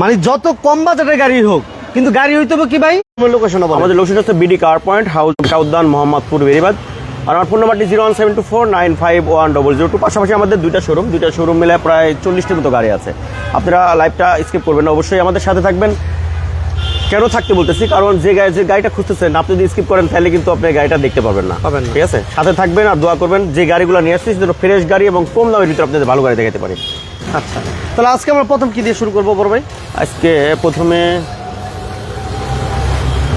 মানে যত কম বাজেটের গাড়ি হোক কিন্তু গাড়ি হইতে হবে কি ভাই? লোকেশন আমাদের লোকেশন হচ্ছে বিডি কার পয়েন্ট হাউস উদ্যান মোহাম্মদপুর বেরিবাদ। আর আমার ফোন নাম্বারটি zero one seven two four nine five one double zero two পাশাপাশি আমাদের দুইটা শোরুম দুইটা শোরুম মিলে প্রায় চল্লিশটির মতো গাড়ি আছে। আপনারা লাইভটা স্কিপ করবেন না অবশ্যই আমাদের সাথে থাকবেন। কেন থাকতে বলতেছি? কারণ যে গাড়ি যে গাড়িটা খুঁজতেছেন আপনি যদি স্কিপ করেন তাহলে কিন্তু আপনি গাড়িটা দেখতে পারবেন না। পাবেন না। ঠিক আছে? সাথে থাকবেন আর দোয়া করবেন যে গাড়িগুলো নিয়ে আসছি সেটা ফ্রেশ গাড়ি এবং কম দামের ভিতরে আপনাদের ভালো গাড়ি দেখাতে পারি। আচ্ছা। তাহলে আজকে আমরা প্রথম কি দিয়ে শুরু করব বড় ভাই? আজকে প্রথমে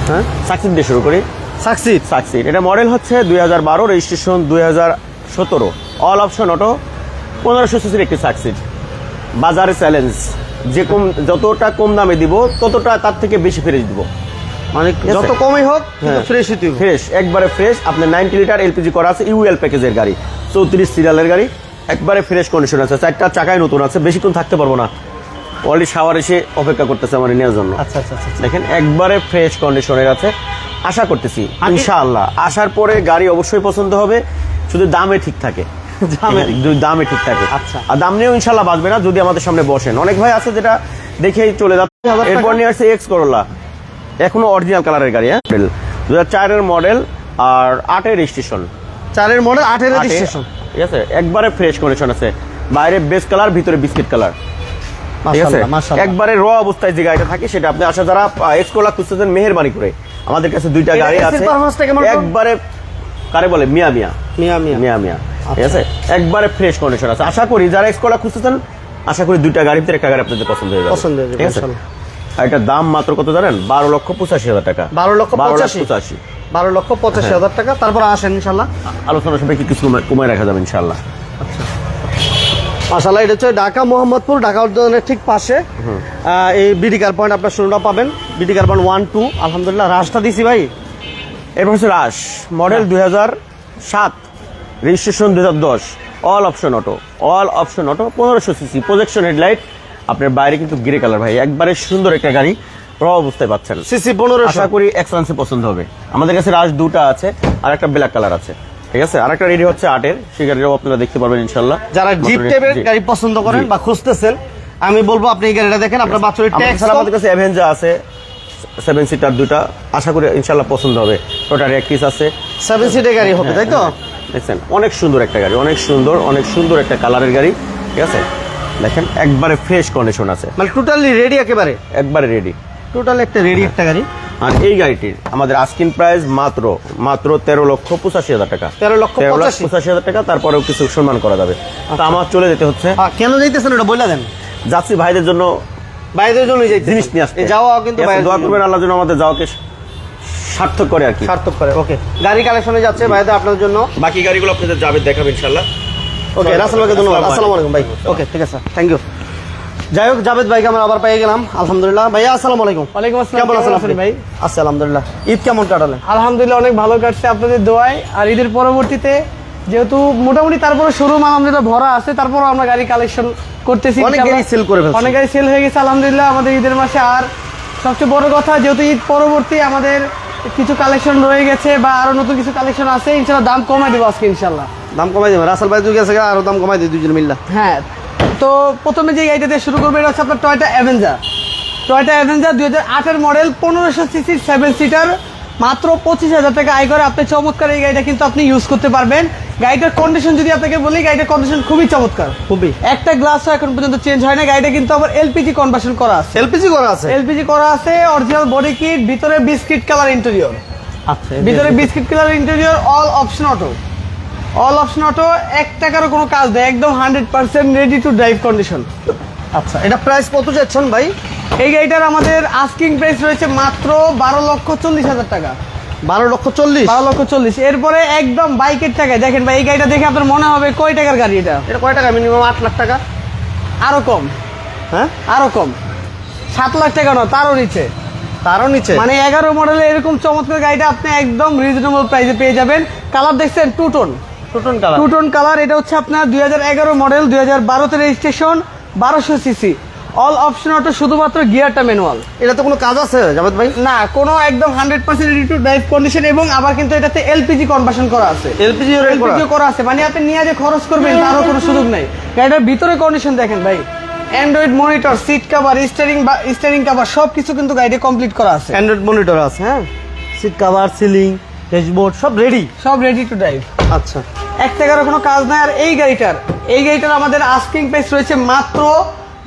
হ্যাঁ? সাকসিড দিয়ে শুরু করি। সাকসিদ সাকসিড এটা মডেল হচ্ছে দুই হাজার বারো রেজিস্ট্রেশন দুই হাজার সতেরো। অল অপশন অটো পনেরোশো সিসির একটি সাকসিড বাজারে চ্যালেঞ্জ। যে কম যতটা কম দামে দিব ততটা তার থেকে বেশি ফ্রেশ দিব। মানে যত কমই হোক হ্যাঁ। ফ্রেশ হইতে ফ্রেশ একবারে ফ্রেশ আপনার নাইনটি লিটার এলপিজি করা আছে ইউএল প্যাকেজের গাড়ি। চৌত্রিশ সিরিয়ালের গাড়ি। একবারে ফ্রেশ কন্ডিশন আছে। চারটা চাকায় নতুন আছে বেশিক্ষণ থাকতে পারব না। অলরেডি শাওয়ার এসে অপেক্ষা করতেছে আমার নেওয়ার জন্য। আচ্ছা আচ্ছা আচ্ছা দেখেন একবারে ফ্রেশ কন্ডিশনের আছে। আশা করতেছি ইনশাআল্লাহ। আসার পরে গাড়ি অবশ্যই পছন্দ হবে শুধু দামে ঠিক থাকে। দামে ঠিক থাকে। আচ্ছা। আর দাম নিয়েও ইনশাল্লাহ বাঁচবে না যদি আমাদের সামনে বসেন। অনেক ভাই আছে যেটা দেখেই চলে যাচ্ছে? এরপর নিয়ে আসছে এক্স করোলা এখনও অরিজিনাল কালারের গাড়ি হ্যাঁ? দু হাজার চারের মডেল আর আটের রেজিস্ট্রেশন চারের মডেল আটের রেজিস্ট্রেশন ঠিক আছে? একবারে ফ্রেশ কন্ডিশন আছে। বাইরে বেস কালার ভিতরে বিস্কিট কালার ঠিক আছে? একবারে র অবস্থায় যে গাড়িটা থাকে সেটা আপনি আসা যারা এক্সকোলা খুঁজতেছেন মেহেরবানি করে। আমাদের কাছে দুইটা গাড়ি আছে? একবারে কারে বলে? মিয়া মিয়া। মিয়া মিয়া। মিয়া মিয়া। ঠিক আছে? একবারে ফ্রেশ কন্ডিশন আছে। আশা করি যারা এক্সকোলা খুঁজতেছেন আশা করি দুইটা গাড়ির ভিতরে একটা গাড়ি আপনাদের পছন্দ হয়ে যাবে। পছন্দ হয়ে যাবে, ঠিক আছে। আর এটার দাম মাত্র কত জানেন? বারো লক্ষ পঁচাশি হাজার টাকা। বারো লক্ষ পঁচাশি। বারো লক্ষ পঁচাশি হাজার টাকা। তারপর আসেন ইনশাল্লাহ। আলোচনা সবাইকে কিছু কমে- কমায় রাখা যাবে ইনশাল্লাহ। মাসাল্লাহ এটা হচ্ছে ঢাকা মোহাম্মদপুর ঢাকা উদ্যানের ঠিক পাশে। এই বিডি কার পয়েন্ট আপনার শুরুটা পাবেন। BD car point one two আলহামদুলিল্লাহ রাশটা দিছি ভাই। এরপর হচ্ছে রাশ। মডেল দুই হাজার সাত। রেজিস্ট্রেশন দুই হাজার দশ। All option auto all option auto পনেরোশো সিসি প্রজেকশন হেডলাইট আপনার বাইরে কিন্তু গ্রে কালার ভাই। একবারে সুন্দর একটা গাড়ি। র অবস্থায় পাচ্ছেন সিসি পনেরোশো। আশা করি এক্সেলেন্সে পছন্দ হবে। আমাদের কাছে রাশ দুটা আছে আর একটা ব্ল্যাক কালার আছে। ঠিক আছে? আর একটা রেডি হচ্ছে আটের। সেই গাড়িটাও আপনারা দেখতে পারবেন ইনশাল্লাহ যারা জিপ টাইপের গাড়ি পছন্দ করেন বা খুঁজতেছেন আমি বলব আপনি এই গাড়িটা দেখেন আপনার বাচ্চার ট্যাক্স আমাদের কাছে অ্যাভেঞ্জা আছে সেভেন সিটার দুটা। আশা করি ইনশাল্লাহ পছন্দ হবে। টোটাল একটিস আছে। সেভেন সিটের গাড়ি হবে তাই তো? দেখছেন? অনেক সুন্দর একটা গাড়ি অনেক সুন্দর অনেক সুন্দর একটা কালারের গাড়ি। ঠিক আছে? দেখেন একবারে ফ্রেশ কন্ডিশন আছে। মানে টোটালি রেডি একেবারে? একবারে রেডি টোটাল একটা রেডি একটা গাড়ি। আর এই গাড়িটির আমাদের আস্কিন প্রাইস মাত্র মাত্র তেরো লক্ষ পঁচাশি হাজার টাকা। 13 লক্ষ তেরো লক্ষ 85 পঁচাশি হাজার টাকা তারপরেও কিছু সম্মান করা যাবে। তা আমার চলে যেতে হচ্ছে। কেন যাইতেছেন ওটা বলে দেন। যাচ্ছি ভাইদের জন্য ভাইদের জন্য জিনিস নিয়ে আসতে। যাওয়া কিন্তু দোয়া জন্য। করবেন আল্লাহ যেন আমাদের যাওয়াকে সার্থক করে আর কি। সার্থক করে ওকে গাড়ি কালেকশনে যাচ্ছে ভাইদের আপনার জন্য। বাকি গাড়িগুলো আপনাদের যাবে দেখাবে ইনশাল্লাহ ওকে রাসেল ভাইকে ধন্যবাদ। আসসালামু আলাইকুম। ভাই। ওকে ঠিক আছে থ্যাংক ইউ যাই হোক জাভেদ ভাইকে আমরা আবার পেয়ে গেলাম। আলহামদুলিল্লাহ। ভাইয়া আসসালামু আলাইকুম। ওয়ালাইকুম আসসালাম। কেমন আছেন আপনি? ভাই? আচ্ছা আলহামদুলিল্লাহ। ঈদ কেমন কাটালেন? আলহামদুলিল্লাহ অনেক ভালো কাটছে আপনাদের দোয়ায়। আর ঈদের পরবর্তীতে যেহেতু মোটামুটি তারপরে শোরুম আলহামদুলিল্লাহ ভরা আছে। তারপরও আমরা গাড়ি কালেকশন করতেছি অনেক গাড়ি sell করে ফেলছি। অনেক গাড়ি সেল হয়ে গেছে আলহামদুলিল্লাহ আমাদের ঈদের মাসে। আর সবচেয়ে বড় কথা যেহেতু ঈদ পরবর্তী আমাদের কিছু কালেকশন রয়ে গেছে বা আরও নতুন কিছু কালেকশন আছে ইনশাল্লাহ দাম কমাই দেবো আজকে ইনশাল্লাহ দাম কমাই দেবেন রাসেল ভাই দুই গেছে আরও দাম কমাই দিই দুজন মিল্লা। হ্যাঁ তো প্রথমে যে গাড়িটা দিয়ে শুরু করব এটা হচ্ছে আপনার টয়টা অ্যাভেঞ্জার টয়টা অ্যাভেঞ্জার দুই হাজার আটের মডেল পনেরোশো সিসির সেভেন সিটার মাত্র পঁচিশ হাজার টাকা আয় করে। আপনি চমৎকার এই গাড়িটা কিন্তু আপনি ইউজ করতে পারবেন। গাড়িটার কন্ডিশন যদি আপনাকে বলি গাড়িটার কন্ডিশন খুবই চমৎকার। খুবই। একটা গ্লাসও এখন পর্যন্ত চেঞ্জ হয় না। গাড়িটা কিন্তু আবার এলপিজি কনভার্সন করা আছে। এলপিজি করা আছে? এলপিজি করা আছে অরিজিনাল বডি কিট ভিতরে বিস্কিট কালার ইন্টেরিয়র আচ্ছা ভিতরে biscuit colour interior all option auto all option auto এক টাকারও কোনো কাজ নেই একদম hundred percent ready to drive condition আচ্ছা এটা প্রাইস কত যাচ্ছেন ভাই? এই গাড়িটার আমাদের আস্কিং প্রাইস রয়েছে মাত্র বারো লক্ষ চল্লিশ হাজার টাকা। বারো লক্ষ চল্লিশ? বারো লক্ষ চল্লিশ। এরপরে একদম বাইকের টাকায় দেখেন ভাই এই গাড়িটা দেখে আপনার মনে হবে কয় টাকার গাড়ি এটা? এটা কয় টাকা? মিনিমাম আট লাখ টাকা। আরও কম। হ্যাঁ? আরও কম। সাত লাখ টাকা নয় তারও নিচে। তারও নিচে? মানে এগারো মডেলে এরকম চমৎকার গাড়িটা আপনি একদম রিজনেবল প্রাইসে পেয়ে যাবেন। কালার দেখছেন টু টোন টোটন কালার টু টোন কালার এটা হচ্ছে আপনার দুই হাজার এগারো মডেল দুই হাজার বারোতে রেজিস্ট্রেশন বারোশো সিসি অল অপশন অটো শুধুমাত্র গিয়ারটা ম্যানুয়াল এটা তো কোনো কাজ আছে জাভেদ ভাই? না কোনো একদম hundred percent ready to drive condition এবং আবার কিন্তু এটাতে এলপিজি কনভার্সন করা আছে। এলপিজি এলপিজি করা? আছে মানে আপনি নিয়ে যে খরচ করবেন তারও কোনো সুযোগ নাই। গাড়িটার ভিতরে কন্ডিশন দেখেন ভাই। Android monitor seat cover steering বা স্টিয়ারিং কভার সব কিছু কিন্তু গাড়িতে কমপ্লিট করা আছে। অ্যান্ড্রয়েড মনিটর আছে হ্যাঁ? সিট কাভার সিলিং ড্যাশবোর্ড সব রেডি সব রেডি টু ড্রাইভ আচ্ছা। এক টাকারও কোনো কাজ নাই। আর এই গাড়িটার এই গাড়িটার আমাদের আস্কিং প্রাইস রয়েছে মাত্র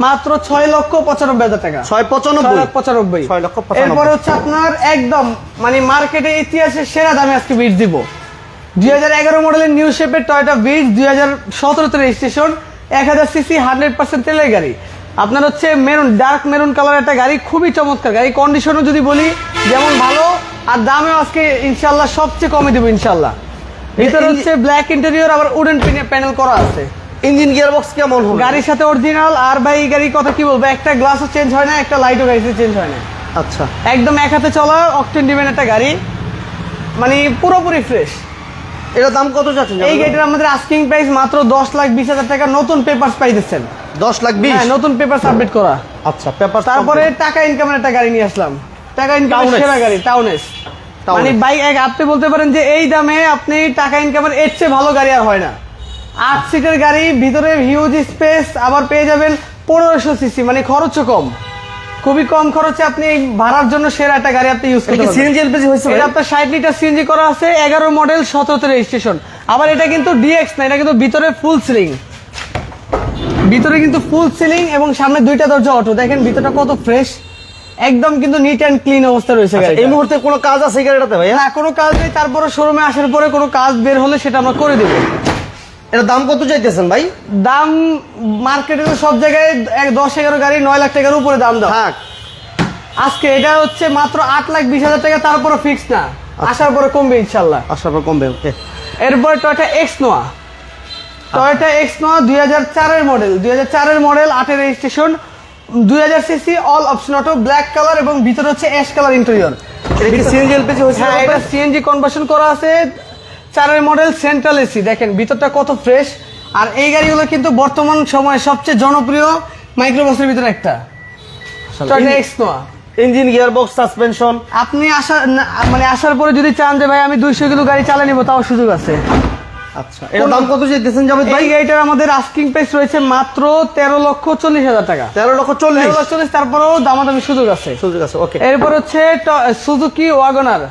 মাত্র ছয় লক্ষ পঁচানব্বই হাজার টাকা। ছয় পঁচানব্বই? পঁচানব্বই। ছয় লক্ষ এরপরে হচ্ছে আপনার একদম মানে মার্কেটে ইতিহাসের সেরা দামে আজকে বিট দিব। দুই হাজার এগারো মডেলের নিউ শেপের টয়টা বিট দুই হাজার সতেরো সতেরোতে রেজিস্ট্রেশন এক হাজার সিসি হান্ড্রেড পার্সেন্ট তেলের গাড়ি। আপনার হচ্ছে মেরুন ডার্ক মেরুন কালার একটা গাড়ি খুবই চমৎকার। গাড়ি কন্ডিশনও যদি বলি যেমন ভালো আর দামেও আজকে ইনশাল্লাহ সবচেয়ে কমে দেবো ইনশাল্লাহ ভিতরে হচ্ছে ব্ল্যাক ইন্টেরিয়র আবার উডেন প্যানেল করা আছে। ইঞ্জিন গিয়ার বক্স কেমন হবে? গাড়ির সাথে অরিজিনাল আর ভাই গাড়ির কথা কি বলব? একটা গ্লাসও চেঞ্জ হয় না একটা লাইটও গাড়িতে চেঞ্জ হয় না। আচ্ছা। একদম এক হাতে চলা অকটেন ডিভেন একটা গাড়ি। মানে পুরোপুরি ফ্রেশ এটা দাম কত যাচ্ছে? এই গাড়িটার আমাদের আস্কিং প্রাইস মাত্র দশ লাখ বিশ হাজার টাকা। নতুন পেপার পাইতেছেন। দশ লাখ বিশ? হ্যাঁ নতুন পেপার সাবমিট করা। আচ্ছা পেপার তারপরে টাকা ইনকামের একটা গাড়ি নিয়ে আসলাম। টাকা Townex। সেরা গাড়ি টাউনেস। মানে বাইক এক আপনি বলতে পারেন যে এই দামে আপনি টাকা ইনকামের এর চেয়ে ভালো গাড়ি আর হয় না। আট সিটের গাড়ি ভিতরে হিউজ স্পেস আবার পেয়ে যাবেন পনেরোশো সিসি মানে খরচও কম। খুবই কম খরচে আপনি ভাড়ার জন্য সেরা একটা গাড়ি আপনি ইউজ করতে সিএনজি এলপিজি হয়েছে এটা আপনার ষাট লিটার সিএনজি করা আছে এগারো মডেল সতেরোতে রেজিস্ট্রেশন আবার এটা কিন্তু ডিএক্স না এটা কিন্তু ভিতরে ফুল সিলিং ভিতরে কিন্তু ফুল সিলিং এবং সামনে দুইটা দরজা অটো দেখেন ভিতরটা কত ফ্রেশ একদম কিন্তু নিট অ্যান্ড ক্লিন অবস্থা রয়েছে আচ্ছা। এই মুহূর্তে কোনো কাজ আছে গাড়িটাতে ভাই? না কোনো কাজ নেই। তারপরে শোরুমে আসার পরে কোনো কাজ বের হলে সেটা আমরা করে দেবো। এটা দাম কত চাইতেছেন ভাই? দাম মার্কেটে তো সব জায়গায় এক দশ এগারো গাড়ি নয় লাখ টাকার উপরে দাম দাও। থাক। আজকে এটা হচ্ছে মাত্র আট লাখ বিশ হাজার টাকা তারপরে ফিক্স না। আসার পরে কমবে ইনশাল্লাহ। আসার পর কমবে ওকে এরপর Toyota X Noah Toyota X Noah দুই হাজার চারের মডেল দুই হাজার চারের মডেল আটের রেজিস্ট্রেশন দুই হাজার CC all option auto black colour এবং ভিতরে হচ্ছে অ্যাশ কালার ইন্টেরিয়র এটা কি সিএনজি এলপিজি হয়েছে হ্যাঁ এটা সিএনজি কনভার্সন করা আছে। চারের মডেল সেন্ট্রাল এসি দেখেন ভিতরটা কত ফ্রেশ আর এই গাড়িগুলো কিন্তু বর্তমান সময়ে সবচেয়ে জনপ্রিয় মাইক্রোবাসের ভিতরে একটা। ইঞ্জিন গিয়ার বক্স সাসপেনশন আপনি আসার মানে আসার পরে যদি চান যে ভাই আমি দুইশো কিলো গাড়ি চালিয়ে নিবো তাও সুযোগ আছে। আচ্ছা এর দাম কত চাইতেছেন জাভেদ ভাই? এই গাড়িটার আমাদের আস্কিং প্রাইস রয়েছে মাত্র তেরো লক্ষ চল্লিশ হাজার টাকা। তেরো লক্ষ চল্লিশ। তেরো লক্ষ চল্লিশ তারপরেও দামাদামি সুযোগ আছে। সুযোগ আছে ওকে এরপর হচ্ছে সুজুকি ওয়াগনার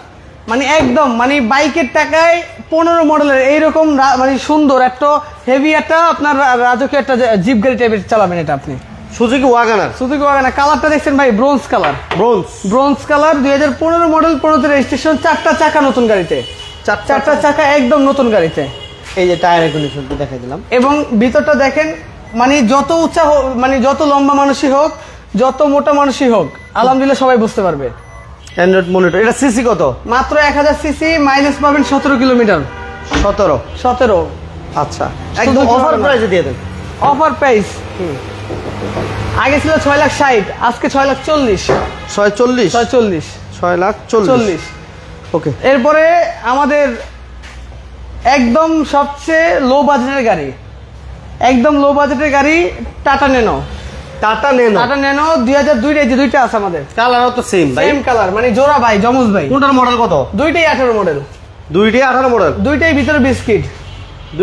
মানে একদম মানে বাইকের টাকায় পনেরো মডেলের এইরকম মানে সুন্দর একটা হেভি একটা আপনার রাজকীয় একটা জিপ গাড়ি টাইপের চালাবেন এটা আপনি। সুজুকি ওয়াগানার সুজুকি ওয়াগনার কালারটা দেখছেন ভাই bronze colour bronze bronze colour দুই হাজার পনেরো মডেল পনেরোতে রেজিস্ট্রেশন চারটা চাকা নতুন গাড়িতে। চারটা চাকা একদম নতুন গাড়িতে। এই যে টায়ার কন্ডিশন দেখাই দিলাম। এবং ভিতরটা দেখেন মানে যত উঁচা হোক মানে যত লম্বা মানুষই হোক যত মোটা মানুষই হোক আলহামদুলিল্লাহ সবাই বুঝতে পারবে। অ্যান্ড্রয়েড মনিটর এটা সিসি কত? মাত্র এক হাজার সিসি মাইলেজ পাবেন সতেরো কিলোমিটার। সতেরো? সতেরো। আচ্ছা। একদম অফার। প্রাইসে দিয়ে দেন। অফার প্রাইস আগে ছিল ছয় লাখ ষাট আজকে ছয় লাখ চল্লিশ। ছয় চল্লিশ? ছয় চল্লিশ। ছয় লাখ চল্লিশ। ওকে এরপরে আমাদের একদম সবচেয়ে লো বাজেটের গাড়ি। একদম লো বাজেটের গাড়ি Tata Nano Tata Nano Tata Nano দুই হাজার দুইটা যে দুইটা আছে আমাদের। কালারও তো সেম ভাই। সেম কালার মানে জোড়া ভাই জমজ ভাই। কোনটার মডেল কত? দুইটাই আঠারো মডেল দুইটাই আঠারো মডেল দুইটাই ভিতরে বিস্কিট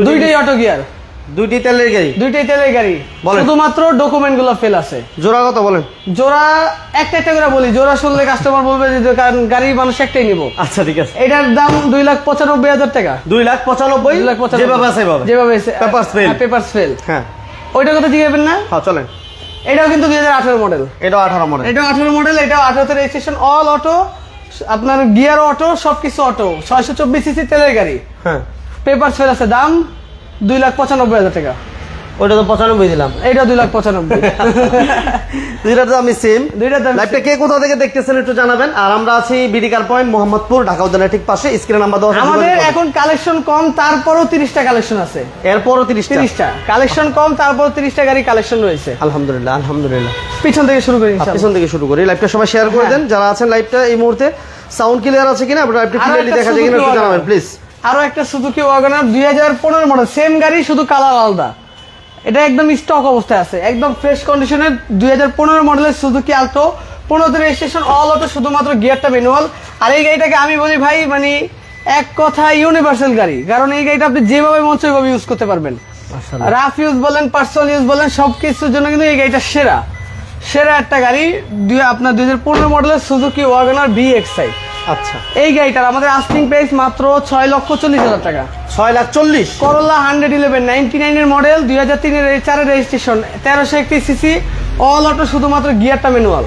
দুইটাই অটো গিয়ার দুইটি তেলের গাড়ি। দুইটাই তেলের গাড়ি। বলেন। শুধুমাত্র ডকুমেন্টগুলো ফেল আছে। জোড়া কত বলেন? জোড়া একটা একটা করে বলি। জোড়া শুনলে কাস্টমার বলবে যে কারণ গাড়ি মানুষ একটাই নিব। আচ্ছা ঠিক আছে। এটার দাম দুই লাখ পঁচানব্বই হাজার টাকা। দুই লাখ পঁচানব্বই? লাখ যেভাবে আছে যেভাবে Papers fail। পেপার ফেল হ্যাঁ। ওইটা কথা জিজ্ঞাসা না? হ্যাঁ চলেন। এটাও কিন্তু দুই হাজার আঠারো মডেল এটাও আঠারো মডেল এটাও আঠারো মডেল এটাও আঠারোতে রেজিস্ট্রেশন অল অটো আপনার গিয়ার অটো সবকিছু অটো ছয়শো চব্বিশ সিসি তেলের গাড়ি। হ্যাঁ। পেপার ফেল আছে। দাম দুই লাখ পঁচানব্বই হাজার টাকা। ওইটা তো পঁচানব্বই দিলাম। এটা দুই লাখ পঁচানব্বই। দুইটা তো আমি সেম দুইটা লাইভটা কে কোথা থেকে দেখতেছেন একটু জানাবেন। আর আমরা আছি BD car point Mohammadpur Dhaka উদ্যানের ঠিক পাশে। স্ক্রিন নাম্বার দেওয়া আমাদের এখন কালেকশন কম তারপরও তিরিশটা কালেকশন আছে। এরপরও তিরিশ তিরিশটা। কালেকশন কম তারপর তিরিশটা গাড়ি কালেকশন রয়েছে। আলহামদুলিল্লাহ আলহামদুলিল্লাহ। পিছন থেকে শুরু করি পিছন থেকে শুরু করি। লাইভটা সবাই শেয়ার করে হ্যাঁ। দেন। যারা আছেন লাইভটা এই মুহূর্তে সাউন্ড ক্লিয়ার আছে কিনা? আপনারা লাইভটা ক্লিয়ারলি দেখা যায় কিনা একটু জানাবেন প্লিজ আরও একটা সুজুকি ওয়াগনার দুই হাজার পনেরো মডেল সেম গাড়ি শুধু কালার আলাদা। এটা একদম স্টক অবস্থায় আছে। একদম ফ্রেশ কন্ডিশনের দুই হাজার পনেরো মডেলের সুজুকি আলটো পনেরোতে রেজিস্ট্রেশন অল অটো শুধুমাত্র গিয়ারটা ম্যানুয়াল আর এই গাড়িটাকে আমি বলি ভাই মানে এক কথা ইউনিভার্সাল গাড়ি। কারণ এই গাড়িটা আপনি যেভাবে মন ওইভাবে ইউজ করতে পারবেন। রাফ ইউজ বলেন পার্সোনাল ইউজ বলেন সব কিছুর জন্য কিন্তু এই গাড়িটা সেরা। সেরা একটা গাড়ি দুই আপনার দুই হাজার পনেরো মডেলের সুজুকি ওয়াগনার বি এক্সআই আচ্ছা। এই গাড়িটার আমাদের আস্কিং প্রাইস মাত্র ছয় লক্ষ চল্লিশ হাজার টাকা। ছয় লাখ চল্লিশ? করোলা হান্ড্রেড ইলেভেন নাইনটি নাইনের মডেল দুই হাজার তিনের চারের রেজিস্ট্রেশন তেরোশো একত্রিশ সিসি অল অটো শুধুমাত্র গিয়ারটা ম্যানুয়াল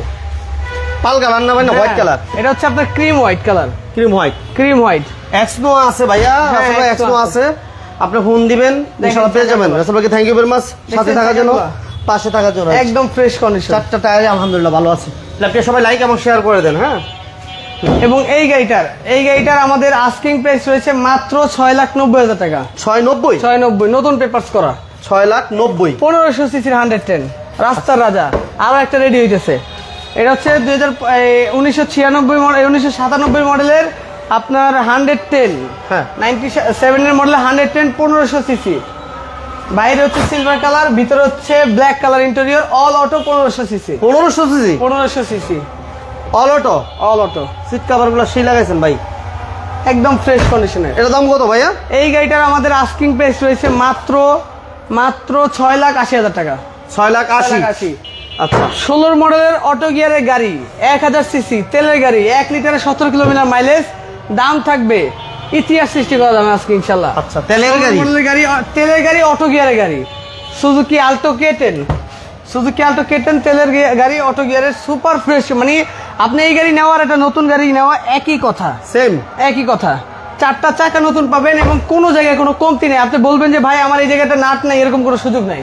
পাল কালার না ভাই হোয়াইট কালার এটা হচ্ছে আপনার cream white colour cream white cream white এক্সনো আছে ভাইয়া হ্যাঁ, এক্সনো আছে। আছে। আপনি ফোন দিবেন ইনশাআল্লাহ পেয়ে যাবেন। রাসেল ভাইকে থ্যাংক ইউ ভেরি মাচ সাথে থাকার জন্য পাশে থাকার জন্য। একদম ফ্রেশ কন্ডিশন চারটা টায়ারে আলহামদুলিল্লাহ ভালো আছে। আপনি সবাই লাইক এবং শেয়ার করে দেন হ্যাঁ? এবং এই গাড়িটার এই গাড়িটার আমাদের আস্কিং প্রাইস রয়েছে মাত্র ছয় লাখ নব্বই হাজার টাকা। ছয় নব্বই? ছয় নব্বই নতুন পেপার্স করা। ছয় লাখ নব্বই? পনেরোশো সিসির হান্ড্রেড টেন রাস্তার রাজা। আরও একটা রেডি হইতেছে। এটা হচ্ছে দুই হাজার উনিশশো ছিয়ানব্বই মডেল উনিশশো সাতানব্বই মডেলের আপনার হান্ড্রেড টেন হ্যাঁ। নাইনটি সেভেনের মডেলের হান্ড্রেড টেন পনেরোশো সিসি বাইরে হচ্ছে সিলভার কালার ভিতরে হচ্ছে black colour interior all auto পনেরোশো সিসি পনেরোশো সিসি পনেরোশো CC all auto all auto seat কাভারগুলো সেই লাগাইছেন ভাই? একদম ফ্রেশ কন্ডিশনের এটা দাম কত ভাইয়া? এই গাড়িটার আমাদের আস্কিং প্রাইস রয়েছে মাত্র মাত্র ছয় লাখ আশি হাজার টাকা। ছয় লাখ আশি? আশি। আচ্ছা। ষোলোর মডেলের অটো গিয়ারের গাড়ি এক হাজার সিসি তেলের গাড়ি এক লিটারে সতেরো কিলোমিটার মাইলেজ দাম থাকবে ইতিহাস সৃষ্টি করা যাবে আজকে ইনশাল্লাহ। আচ্ছা, তেলের 16 গাড়ি? গাড়ি তেলের গাড়ি অটো গিয়ারের গাড়ি। Suzuki Alto K ten Suzuki Alto K ten তেলের গাড়ি অটো গিয়ারের সুপার ফ্রেশ মানে আপনি এই গাড়ি নেওয়ার একটা নতুন গাড়ি নেওয়া একই কথা। সেম একই কথা। চারটা চাকা নতুন পাবেন এবং কোনো জায়গায় কোনো কমতি নেই। আপনি বলবেন যে ভাই আমার এই জায়গাটা নাট নাই এরকম কোনো সুযোগ নাই।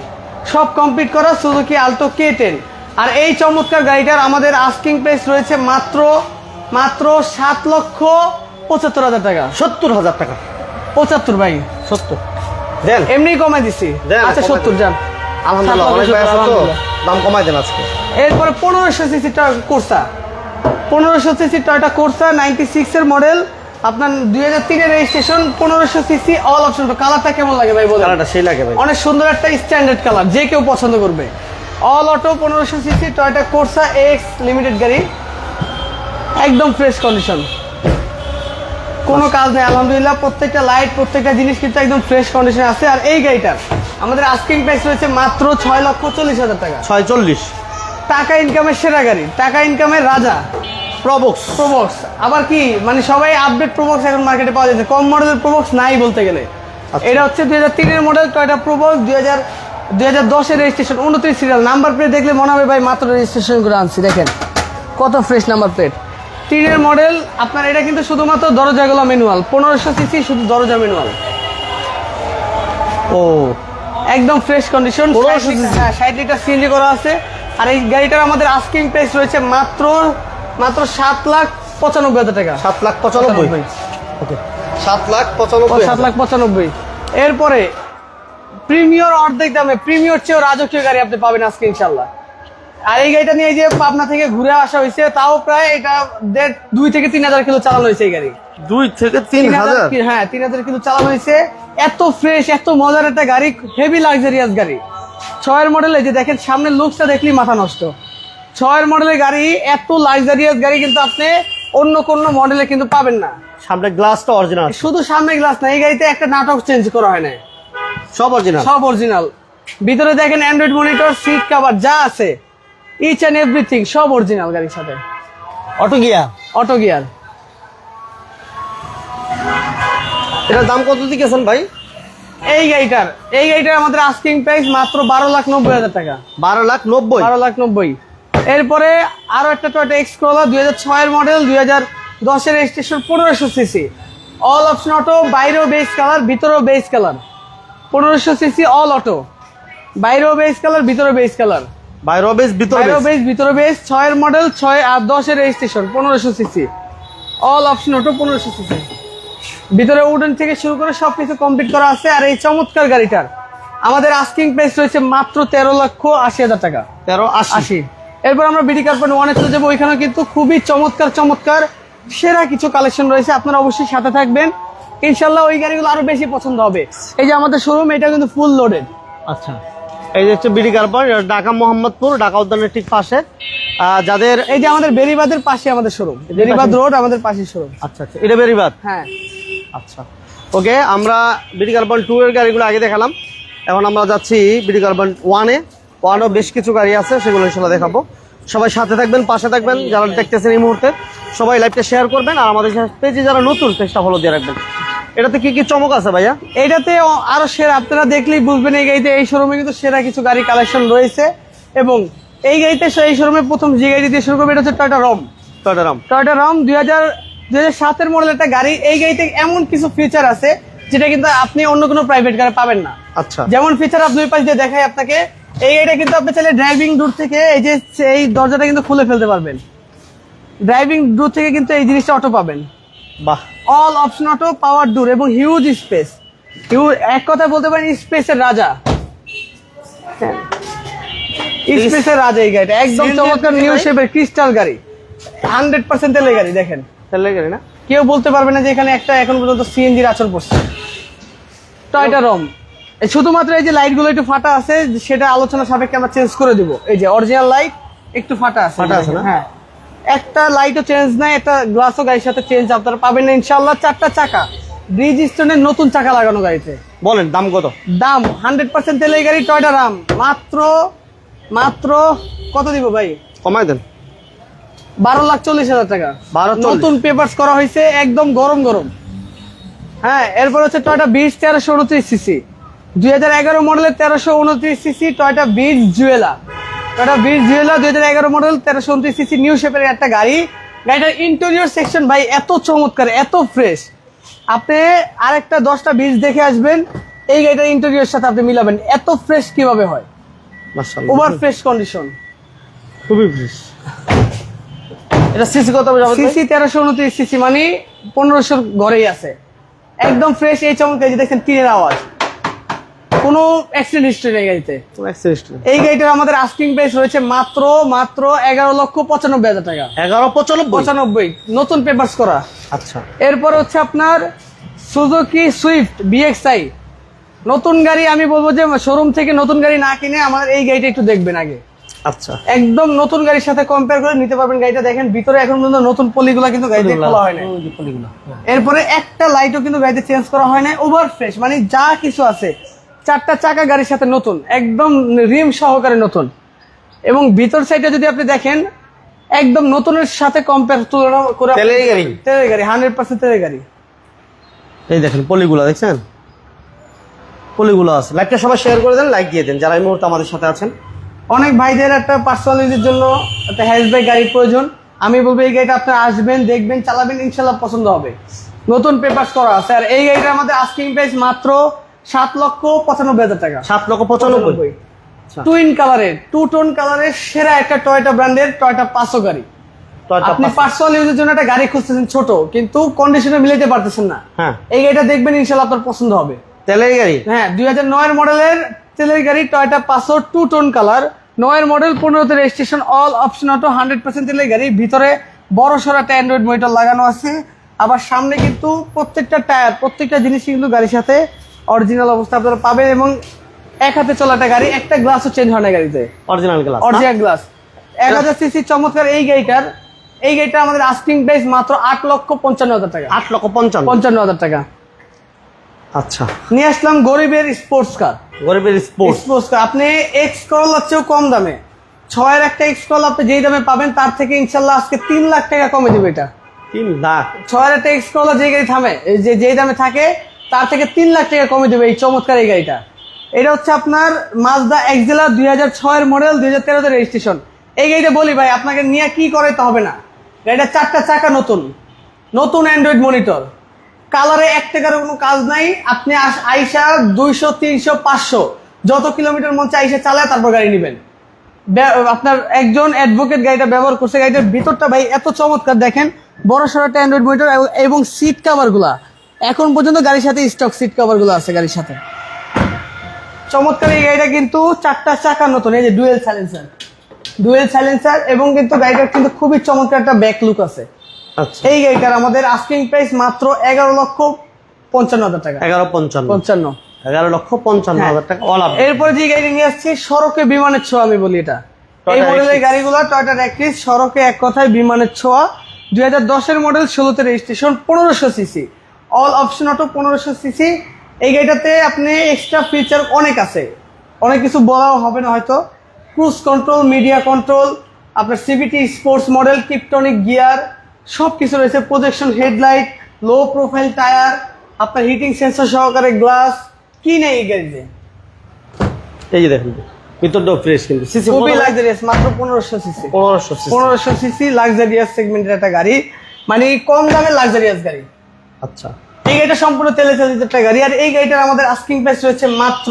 সব কমপ্লিট করা সুজুকি আলটো কে টেন আর এই চমৎকার গাড়িটার আমাদের আস্কিং প্রাইস রয়েছে মাত্র মাত্র সাত লক্ষ পঁচাত্তর হাজার টাকা। সত্তর হাজার টাকা। পঁচাত্তর ভাই। সত্তর। দেন। এমনি কমাই দিছি। আচ্ছা সত্তর। যান। আলহামদুলিল্লাহ দাম কমাই দেন আজকে। এরপরে পনেরোশো সিসিটা কোর্সা পনেরোশো সিসি টয়টা কোর্সা নাইনটি সিক্সের মডেল আপনার দুই হাজার তিনের রেজিস্ট্রেশন পনেরোশো সিসি অল অপশন কালারটা কেমন লাগে ভাই বলেন? কালারটা সেই লাগে ভাই। অনেক সুন্দর একটা স্ট্যান্ডার্ড কালার যে কেউ পছন্দ করবে। অল অটো পনেরোশো CC Toyota Corsa X limited গাড়ি। একদম ফ্রেশ কন্ডিশন কোনো কাজ নেই আলহামদুলিল্লাহ। প্রত্যেকটা লাইট প্রত্যেকটা জিনিস কিন্তু একদম ফ্রেশ কন্ডিশন আছে। আর এই গাড়িটার আমাদের আস্কিং প্রাইস রয়েছে মাত্র ছয় লক্ষ চল্লিশ হাজার টাকা। ছয় চল্লিশ। টাকা ইনকামের সেরা গাড়ি টাকা ইনকামের রাজা। প্রবক্স প্রোবক্স আবার কি মানে সবাই আপডেট প্রোবক্স এখন মার্কেটে পাওয়া যাচ্ছে। কম মডেলের প্রোবক্স নাই বলতে গেলে। আচ্ছা। এটা হচ্ছে দুই হাজার তিনের মডেল টয়টা প্রোবক্স দুই হাজার দুই হাজার দশের রেজিস্ট্রেশন উনত্রিশ সিরিয়াল নাম্বার প্লেট দেখলে মনে হবে ভাই মাত্র রেজিস্ট্রেশন করে আনছি দেখেন। কত ফ্রেশ নাম্বার প্লেট তিনের মডেল আপনার এটা কিন্তু শুধুমাত্র দরজাগুলো ম্যানুয়াল পনেরোশো সিসি শুধু দরজা ম্যানুয়াল ও। একদম ফ্রেশ কন্ডিশন 1500 cc হ্যাঁ ষাট লিটার সিএনজি করা আছে। আর এই গাড়িটার আমাদের আস্কিং প্রাইস রয়েছে মাত্র মাত্র সাত লাখ পঁচানব্বই হাজার টাকা। সাত লাখ পঁচানব্বই। ওকে। সাত লাখ পঁচানব্বই সাত লাখ পঁচানব্বই। এরপরে প্রিমিয়র অর্ধেক দামে প্রিমিয়র চেয়েও রাজকীয় গাড়ি আপনি পাবেন আজকে ইনশাল্লাহ আর এই গাড়িটা নিয়ে যে পাবনা থেকে ঘুরে আসা হয়েছে তাও প্রায় এটা দেড় দুই থেকে তিন হাজার কিলো চালানো হয়েছে এই গাড়ি। দুই থেকে তিন হাজার হ্যাঁ তিন হাজার কিলো চালানো হয়েছে। এত ফ্রেশ এত মজার একটা গাড়ি হেভি লাক্সারিয়াস গাড়ি। ছয়ের মডেল এই যে দেখেন সামনে লুকসটা দেখলেই মাথা নষ্ট। ছয়ের মডেলের গাড়ি এত লাক্সারিয়াস গাড়ি কিন্তু আপনি অন্য কোনো মডেলে কিন্তু পাবেন না। সামনে গ্লাসটা অরিজিনাল শুধু সামনে গ্লাস না এই গাড়িতে একটা নাটক চেঞ্জ করা হয় না সব অরিজিনাল সব অরিজিনাল ভিতরে দেখেন অ্যান্ড্রয়েড মনিটর সিট কভার যা আছে। ইচ অ্যান্ড এভরিথিং সব অরিজিনাল গাড়ির সাথে। অটো গিয়ার অটো গিয়ার এটার দাম কত দিকেছেন ভাই? এই গাড়িটার এই গাড়িটার আমাদের আস্কিং প্রাইস মাত্র বারো লাখ নব্বই হাজার টাকা। বারো লাখ নব্বই? বারো লাখ নব্বই। এরপরে আরও একটা টয়টা এক্স করোলা দুই হাজার ছয়ের মডেল দুই হাজার দশের রেজিস্ট্রেশন পনেরোশো সিসি অল অপশন অটো বাইরেও বেস কালার ভিতরেও বেস কালার পনেরোশো সিসি অল অটো বাইরেও বেস কালার ভিতরেও বেস কালার বাইরেও বেশ ভিতরে বাইরেও বেস ভিতরে বেস ছয়ের মডেল ছয় আর দশের রেজিস্ট্রেশন পনেরোশো সিসি অল অপশন অটো পনেরোশো সিসি ভিতরে উডেন থেকে শুরু করে সব কিছু কমপ্লিট করা আছে আর এই চমৎকার গাড়িটার। আমাদের আস্কিং প্রাইস রয়েছে মাত্র তেরো লক্ষ আশি হাজার টাকা। তেরো আশি। এরপর আমরা বিডি কার্পেট ওয়ানে চলে যাব। ওইখানে কিন্তু খুবই চমৎকার চমৎকার সেরা কিছু কালেকশন রয়েছে। আপনারা অবশ্যই সাথে থাকবেন। ইনশাল্লাহ ওই গাড়িগুলো আরও বেশি পছন্দ হবে। এই যে আমাদের শোরুম এটা কিন্তু ফুল লোডেড আচ্ছা। এই যে হচ্ছে বিডি কারবার ঢাকা মোহাম্মদপুর ঢাকা উদ্যানের ঠিক পাশে। যাদের এই যে আমাদের বেরিবাদের পাশে আমাদের শোরুম বেরিবাদ রোড আমাদের পাশে শোরুম আচ্ছা আচ্ছা। এটা বেরিবাদ? হ্যাঁ। আচ্ছা। ওকে আমরা বিডি কার্বন টু এর গাড়িগুলো আগে দেখালাম। এখন আমরা যাচ্ছি বিডি কার্বন ওয়ানে ওয়ানও বেশ কিছু গাড়ি আছে সেগুলো ইনশাল্লাহ দেখাবো। সবাই সাথে থাকবেন পাশে থাকবেন যারা দেখতেছেন এই মুহূর্তে সবাই লাইভটা শেয়ার করবেন আর আমাদের পেজে যারা নতুন পেজটা ফলো দিয়ে রাখবেন। এটাতে কি কি চমক আছে ভাইয়া? এটাতে আরও সেরা আপনারা দেখলেই বুঝবেন এই গাড়িতে এই শোরুমে কিন্তু সেরা কিছু গাড়ি কালেকশন রয়েছে এবং এই গাড়িতে এই শোরুমে প্রথম যে গাড়ি দিয়ে শুরু করবে এটা হচ্ছে টয়টা রম টয়টারাম টয়টা রম দুই হাজার দুই হাজার সাতের মডেল একটা গাড়ি এই গাড়িতে এমন কিছু ফিচার আছে যেটা কিন্তু আপনি অন্য কোনো প্রাইভেট গাড়ি পাবেন না। আচ্ছা। যেমন ফিচার আপনি পাশ দিয়ে দেখাই আপনাকে এই গাড়িটা কিন্তু আপনি চাইলে ড্রাইভিং দূর থেকে এই যে এই দরজাটা কিন্তু খুলে ফেলতে পারবেন। ড্রাইভিং দূর থেকে কিন্তু এই জিনিসটা অটো পাবেন। বাহ। All option auto power door এবং হিউজ স্পেস হিউজ এক কথা বলতে পারেন স্পেসের রাজা। স্পেসের রাজা এই গাড়িটা। একদম চমৎকার নিউ? শেপের ক্রিস্টাল গাড়ি। হান্ড্রেড পার্সেন্ট তেলের গাড়ি দেখেন। তাহলে গাড়ি না? কেউ বলতে পারবে না যে এখানে একটা এখন পর্যন্ত সিএনজির আচর পড়ছে টয়টা রম শুধুমাত্র এই যে লাইটগুলো একটু ফাটা আছে সেটা আলোচনা সাপেক্ষে আমরা চেঞ্জ করে দিব। এই যে অরিজিনাল লাইট একটু ফাটা আছে। ফাটা আছে না? হ্যাঁ। একটা লাইটও চেঞ্জ নাই একটা গ্লাসও গাড়ির সাথে চেঞ্জ আপনারা পাবেন না ইনশাল্লাহ চারটা চাকা। ব্রিজ স্টোনের নতুন চাকা লাগানো গাড়িতে। বলেন দাম কত? দাম হান্ড্রেড পার্সেন্ট তেলের গাড়ি টয়টা রাম মাত্র মাত্র কত দিব ভাই? কমাই দেন। বারো লাখ চল্লিশ হাজার টাকা। 12 চল্লিশ। নতুন পেপার্স করা হয়েছে একদম গরম গরম। হ্যাঁ এরপর হচ্ছে টয়টা বিচ তেরোশো উনত্রিশ সিসি দুই হাজার এগারো মডেলের তেরোশো উনত্রিশ CC Toyota Vitz Jewela Toyota Vitz Jewela দুই হাজার এগারো মডেল তেরোশো উনত্রিশ সিসি নিউ শেপের একটা গাড়ি। গাড়িটার ইন্টেরিয়র সেকশন ভাই এত চমৎকার এত ফ্রেশ আপনি আরেকটা দশটা বিচ দেখে আসবেন এই গাড়িটার ইন্টেরিয়র সাথে আপনি মিলাবেন। এত ফ্রেশ কীভাবে হয়? ওভার ফ্রেশ কন্ডিশন খুবই ফ্রেশ এটা সিসি কত যাবে সিসি তেরোশো উনত্রিশ সিসি মানে পনেরোশোর ঘরেই আছে। একদম ফ্রেশ এই চমৎকার যে দেখছেন টিনের আওয়াজ। কোনো অ্যাক্সিডেন্ট হিস্ট্রি নেই গাড়িতে। এই গাড়িটার আমাদের আস্কিং প্রাইস রয়েছে মাত্র মাত্র এগারো লক্ষ পঁচানব্বই হাজার টাকা। এগারো পঁচানব্বই? পঁচানব্বই। নতুন পেপার্স করা। আচ্ছা। এরপর হচ্ছে আপনার সুজুকি সুইফট বিএক্সআই নতুন গাড়ি আমি বলব যে শোরুম থেকে নতুন গাড়ি না কিনে আমাদের এই গাড়িটা একটু দেখবেন আগে। আচ্ছা। একদম নতুন গাড়ির সাথে কম্পেয়ার করে নিতে পারবেন গাড়িটা। দেখেন ভিতরে এখন পর্যন্ত নতুন পলিগুলা কিন্তু গাড়িতে খোলা হয় না এরপরে একটা লাইটও কিন্তু গাড়িতে চেঞ্জ করা হয় না ওভার ফ্রেশ মানে যা কিছু আছে। চারটা চাকা গাড়ির সাথে নতুন একদম রিম সহকারে নতুন। এবং ভিতর সাইডে যদি আপনি দেখেন একদম নতুনের সাথে কম্পেয়ার তুলনা করে তেলের গাড়ি? তেলের গাড়ি হান্ড্রেড পার্সেন্ট তেলের গাড়ি। এই দেখেন পলিগুলো দেখছেন? পলিগুলো আছে। লাইকটা সবাই শেয়ার করে দেন লাইক দিয়ে দেন যারা এই মুহূর্তে আমাদের সাথে আছেন। অনেক ভাইদের একটা পার্সোনাল ইউজের জন্য একটা হ্যাশব্যাক গাড়ির প্রয়োজন। আমি বলব এই গাড়িটা আপনি আসবেন দেখবেন চালাবেন ইনশাল্লাহ পছন্দ হবে। নতুন পেপার্স করা আছে। আর এই গাড়িটা আমাদের আস্কিং প্রাইস মাত্র সাত লক্ষ পঁচানব্বই হাজার টাকা। সাত লক্ষ পঁচানব্বই। টুইন কালারের টু টোন কালারের সেরা একটা টয়টা ব্র্যান্ডের টয়টা পাঁচশো গাড়ি। আপনি পার্সোনাল ইউজের জন্য একটা গাড়ি খুঁজতেছেন ছোট কিন্তু কন্ডিশনে মিলাইতে পারতেছেন না। হ্যাঁ। এই গাড়িটা দেখবেন ইনশাল্লাহ আপনার পছন্দ হবে। তেলের গাড়ি? হ্যাঁ দুই হাজার নয়ের মডেলের তেলের গাড়ি টয়টা পাঁচশো টু টোন কালার নয়ের মডেল পনেরোতে registration all option auto hundred percent তেলের গাড়ি। ভিতরে বড় সড়ো একটা অ্যান্ড্রয়েড মনিটর লাগানো আছে। আবার সামনে কিন্তু প্রত্যেকটা টায়ার প্রত্যেকটা জিনিসই কিন্তু গাড়ির সাথে অরিজিনাল অবস্থা আপনারা পাবেন এবং এক হাতে চলা একটা গাড়ি একটা গ্লাসও চেঞ্জ হয় না গাড়িতে। অরিজিনাল গ্লাস অরিজিনাল গ্লাস এক হাজার সিসি চমৎকার এই গাড়িটার এই গাড়িটা আমাদের আস্কিং প্রাইস মাত্র আট লক্ষ পঞ্চান্ন হাজার টাকা। আট লক্ষ পঞ্চান্ন? পঞ্চান্ন হাজার টাকা। আচ্ছা। নিয়ে আসলাম গরিবের স্পোর্টস কার গরিবের স্পোর্টস এক্সপোজ আপনি এক্স করলার চেয়েও কম দামে। ছয়ের একটা এক্স কল আপনি যেই দামে পাবেন তার থেকে ইনশাল্লাহ আজকে তিন লাখ টাকা কমে দেবে এটা। তিন লাখ? ছয়ের একটা এক্স কলা যে গাড়ি থামে যে যেই দামে থাকে তার থেকে তিন লাখ টাকা কমে দেবে এই চমৎকার এই গাড়িটা। এটা হচ্ছে আপনার মাজদা এক্সেলা দুই হাজার ছয়ের মডেল দুই হাজার তেরোতে রেজিস্ট্রেশন এই গাড়িটা বলি ভাই, আপনাকে নিয়ে কি করাইতে হবে না। গাড়িটা চারটা চাকা নতুন। নতুন অ্যান্ড্রয়েড মনিটর কালারে এক টাকার কোনো কাজ নাই। আপনি আইসা দুইশো, তিনশো, পাঁচশো, যত কিলোমিটার মঞ্চে আইসা চালায়, তারপর গাড়ি নেবেন। আপনার একজন অ্যাডভোকেট গাড়িটা ব্যবহার করছে, গাড়িটার ভিতরটা ভাই এত চমৎকার, দেখেন। বড় সড়ো একটা অ্যান্ড্রয়েড মনিটর এবং সিট কাভারগুলা। এখন পর্যন্ত গাড়ির সাথে স্টক সিট কাভারগুলো আছে গাড়ির সাথে। চমৎকার এই গাড়িটা কিন্তু চারটা চাকা নতুন এই যে ডুয়েল সাইলেন্সার ডুয়েল সাইলেন্সার এবং কিন্তু গাড়িটার কিন্তু খুবই চমৎকার একটা ব্যাক লুক আছে। আচ্ছা। এই গাড়িটার আমাদের আস্কিং প্রাইস মাত্র এগারো লক্ষ পঞ্চান্ন হাজার টাকা। এগারো পঞ্চান্ন। পঞ্চান্ন। এগারো লক্ষ পঞ্চান্ন হ্যাঁ। হাজার টাকা অল এরপরে যে গাড়ি নিয়ে আসছি সড়কে বিমানের ছোঁয়া আমি বলি এটা। এই মডেলের গাড়িগুলো টয়টা র্যাক্টিস সড়কে এক কথায় বিমানের ছোঁয়া। দুই হাজার দশের মডেল ষোলোতে রেজিস্ট্রেশন পনেরোশো সিসি অল অপশন অটো পনেরোশো সিসি এই গাড়িটাতে আপনি এক্সট্রা ফিচার অনেক আছে। অনেক কিছু বলাও হবে না হয়তো। ক্রুজ কন্ট্রোল মিডিয়া কন্ট্রোল আপনার CVT sports model tiptronic gear সব কিছু রয়েছে। Projection headlight low profile tyre আপনার হিটিং সেন্সর সহকারে গ্লাস কি নেই এই গাড়িতে? এই যে দেখেন ভিতরটাও ফ্রেশ কিন্তু। সিসি খুবই লাক্সারিয়াস মাত্র পনেরোশো সিসি পনেরোশো পনেরোশো সিসি লাক্সারিয়াস সেগমেন্টের একটা গাড়ি। মানে কম দামের লাক্সারিয়াস গাড়ি। আচ্ছা। এই গাড়িটা সম্পূর্ণ তেলে চালিত একটা গাড়ি। আর এই গাড়িটার আমাদের আস্কিং প্রাইস রয়েছে মাত্র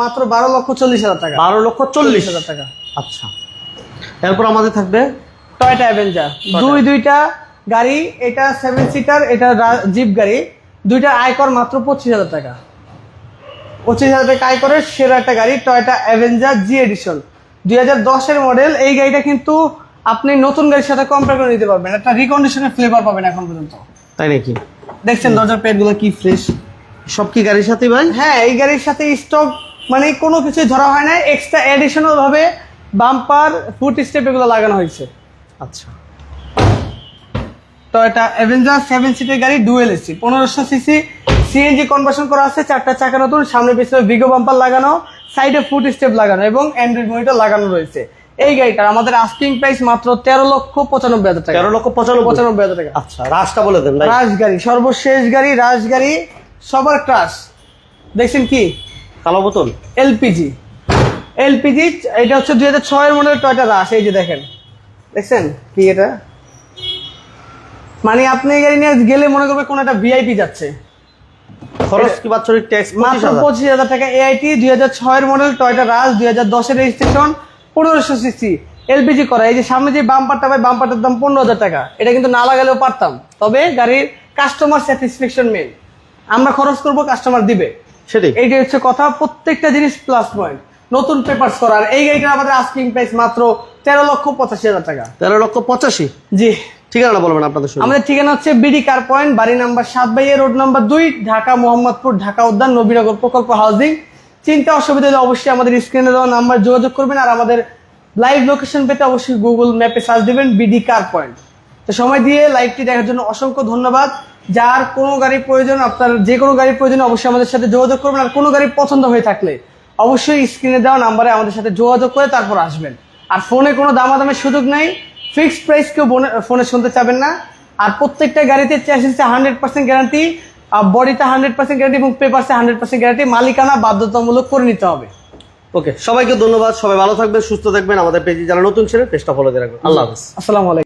মাত্র বারো লক্ষ চল্লিশ হাজার টাকা। বারো লক্ষ চল্লিশ। হাজার টাকা। আচ্ছা। এরপর আমাদের থাকবে টয়টা অ্যাভেঞ্জার দুই দুইটা গাড়ি এটা সেভেন সিটার এটা জিপ গাড়ি। দুইটা আয়কর মাত্র পঁচিশ হাজার টাকা। পঁচিশ হাজার টাকা আয়করের সেরা একটা গাড়ি টয়টা অ্যাভেঞ্জার জি এডিশন দুই হাজার দশের মডেল এই গাড়িটা কিন্তু আপনি নতুন গাড়ির সাথে কম্পেয়ার করে নিতে পারবেন। একটা রিকন্ডিশনের ফ্লেভার পাবেন এখন পর্যন্ত। তাই নাকি? দেখছেন দরজার পেটগুলো কি ফ্রেশ সব কি গাড়ির সাথে ভাই? হ্যাঁ এই গাড়ির সাথে স্টক মানে কোনো কিছু ধরা হয় না। এক্সট্রা অ্যাডিশনাল ভাবে বাম্পার ফুট স্টেপ এগুলো লাগানো হয়েছে। আচ্ছা। তো এটা অ্যাভেঞ্জার সেভেন সিটের গাড়ি ডুয়েল এসি পনেরোশো সিসি সিএনজি কনভার্সন করা আছে চারটা চাকা নতুন সামনে পিছনে ভিগো বাম্পার লাগানো সাইডে ফুট স্টেপ লাগানো এবং অ্যান্ড্রয়েড মনিটর লাগানো রয়েছে। এই গাড়িটার আমাদের আস্কিং প্রাইস মাত্র তেরো লক্ষ পঁচানব্বই হাজার টাকা। তেরো লক্ষ পঁচানব্বই। পঁচানব্বই হাজার টাকা। আচ্ছা রাজটা বলে দেন রাজ গাড়ি সর্বশেষ গাড়ি রাজ গাড়ি সবার ক্রাশ দেখছেন কি? কালো বোতল? এলপিজি। এলপিজি এটা হচ্ছে দুই হাজার ছয়ের মডেল টয়টা রাশ এই যে দেখেন। দেখছেন কি এটা? মানে আপনি এই গাড়ি নিয়ে গেলে মনে করবে কোন একটা ভিআইপি যাচ্ছে। খরচ কি বাৎসরিক ট্যাক্স মাত্র পঁচিশ হাজার। টাকা এআইটি দুই হাজার ছয়ের মডেল টয়টা রাজ দুই হাজার দশের রেজিস্ট্রেশন পনেরোশো সিসি এলপিজি করা। এই যে সামনে যে বাম্পারটা পাই বাম্পারটার দাম পনেরো হাজার টাকা। এটা কিন্তু না লাগালেও পারতাম। তবে গাড়ির কাস্টমার স্যাটিসফ্যাকশন মেন আমরা খরচ করব কাস্টমার দিবে। সেটাই। এইটা হচ্ছে কথা। প্রত্যেকটা জিনিস প্লাস পয়েন্ট নতুন পেপারস করার। এই গাড়িটা আমাদের আস্কিং প্রাইস মাত্র তেরো লক্ষ পঁচাশি হাজার টাকা। তেরো লক্ষ পঁচাশি? জি। ঠিকানা বলবেন আপনাদের আমাদের ঠিকানা হচ্ছে বিডি কার পয়েন্ট বাড়ি নাম্বার সাত বাইয়ে রোড নাম্বার দুই ঢাকা মোহাম্মদপুর ঢাকা উদ্যান নবীনগর প্রকল্প হাউজিং চিন্তা অসুবিধা হলে অবশ্যই আমাদের স্ক্রিনে দেওয়া নাম্বার যোগাযোগ করবেন আর আমাদের লাইভ লোকেশন পেতে অবশ্যই গুগল ম্যাপে সার্চ দিবেন বিডি কার পয়েন্ট তো সময় দিয়ে লাইভটি দেখার জন্য অসংখ্য ধন্যবাদ। যার কোনো গাড়ির প্রয়োজন, আপনার যে কোনো গাড়ির প্রয়োজন, অবশ্যই আমাদের সাথে যোগাযোগ করবেন। আর কোনো গাড়ি পছন্দ হয়ে থাকলে অবশ্যই স্ক্রিনে দেওয়া নাম্বারে আমাদের সাথে যোগাযোগ করে তারপর আসবেন। আর ফোনে কোনো দামাদামের সুযোগ নাই। ফিক্সড প্রাইস কেউ ফোনে শুনতে চাবেন না। আর প্রত্যেকটা গাড়িতে চ্যাসিসে হান্ড্রেড পার্সেন্ট গ্যারান্টি বডিতে হান্ড্রেড পার্সেন্ট গ্যারান্টি এবং পেপারসে হান্ড্রেড পার্সেন্ট গ্যারান্টি মালিকানা বাধ্যতামূলক করে নিতে হবে। ওকে সবাইকে ধন্যবাদ সবাই ভালো থাকবেন সুস্থ থাকবেন। আমাদের পেজে যারা নতুন ছিলেন পেজটা ফলো দিয়ে রাখবেন। আল্লাহ হাফিজ। আসসালামু আলাইকুম।